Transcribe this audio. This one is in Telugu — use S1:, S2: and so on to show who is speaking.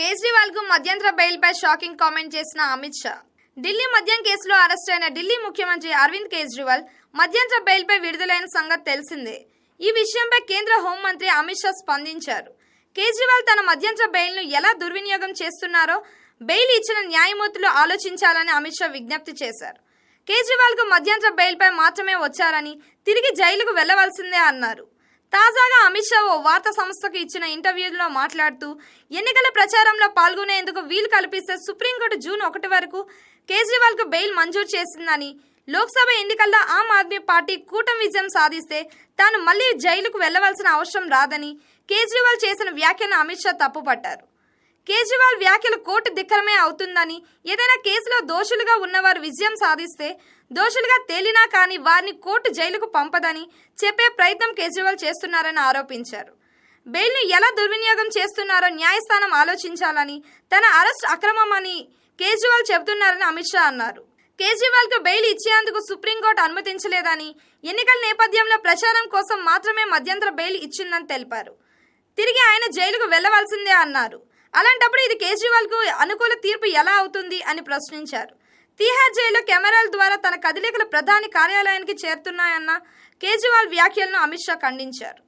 S1: కేజ్రీవాల్కు మధ్యంతర బెయిల్పై షాకింగ్ కామెంట్ చేసిన అమిత్ షా. ఢిల్లీ మద్యం కేసులో అరెస్ట్ అయిన ఢిల్లీ ముఖ్యమంత్రి అరవింద్ కేజ్రీవాల్ మధ్యంతర బెయిల్పై విడుదలైన సంగతి తెలిసిందే. ఈ విషయంపై కేంద్ర హోంమంత్రి అమిత్ షా స్పందించారు. కేజ్రీవాల్ తన మధ్యంతర బెయిల్ను ఎలా దుర్వినియోగం చేస్తున్నారో బెయిల్ ఇచ్చిన న్యాయమూర్తులు ఆలోచించాలని అమిత్ షా విజ్ఞప్తి చేశారు. కేజ్రీవాల్కు మధ్యంతర బెయిల్పై మాత్రమే వచ్చారని తిరిగి జైలుకు వెళ్ళవలసిందే అన్నారు. తాజాగా అమిత్ షా ఓ వార్తా సంస్థకు ఇచ్చిన ఇంటర్వ్యూలో మాట్లాడుతూ ఎన్నికల ప్రచారంలో పాల్గొనేందుకు వీలు కల్పిస్తే సుప్రీంకోర్టు జూన్ ఒకటి వరకు కేజ్రీవాల్కు బెయిల్ మంజూరు చేసిందని లోక్సభ ఎన్నికల్లో ఆమ్ ఆద్మీ పార్టీ కూటమి విజయం సాధిస్తే తాను మళ్ళీ జైలుకు వెళ్ళవలసిన అవసరం రాదని కేజ్రీవాల్ చేసిన వ్యాఖ్యను అమిత్ షా తప్పుపట్టారు. కేజ్రీవాల్ వ్యాఖ్యలు కోర్టు ధిక్కరమే అవుతుందని ఏదైనా కేసులో దోషులుగా ఉన్నవారు విజయం సాధిస్తే దోషులుగా తేలినా కానీ వారిని కోర్టు జైలుకు పంపదని చెప్పే ప్రయత్నం కేజ్రీవాల్ చేస్తున్నారని ఆరోపించారు. బెయిల్ను ఎలా దుర్వినియోగం చేస్తున్నారో న్యాయస్థానం ఆలోచించాలని తన అరెస్ట్ అక్రమమని కేజ్రీవాల్ చెబుతున్నారని అమిత్ షా అన్నారు. కేజ్రీవాల్కు బెయిల్ ఇచ్చేందుకు సుప్రీంకోర్టు అనుమతించలేదని ఎన్నికల నేపథ్యంలో ప్రచారం కోసం మాత్రమే మధ్యంతర బెయిల్ ఇచ్చిందని తెలిపారు. తిరిగి ఆయన జైలుకు వెళ్ళవలసిందే అన్నారు. అలాంటప్పుడు ఇది కేజ్రీవాల్కు అనుకూల తీర్పు ఎలా అవుతుంది అని ప్రశ్నించారు. తీహార్ జైల్లో కెమెరాల ద్వారా తన కదలికలు ప్రధాని కార్యాలయానికి చేరుతున్నాయన్న కేజ్రీవాల్ వ్యాఖ్యలను అమిత్ షా ఖండించారు.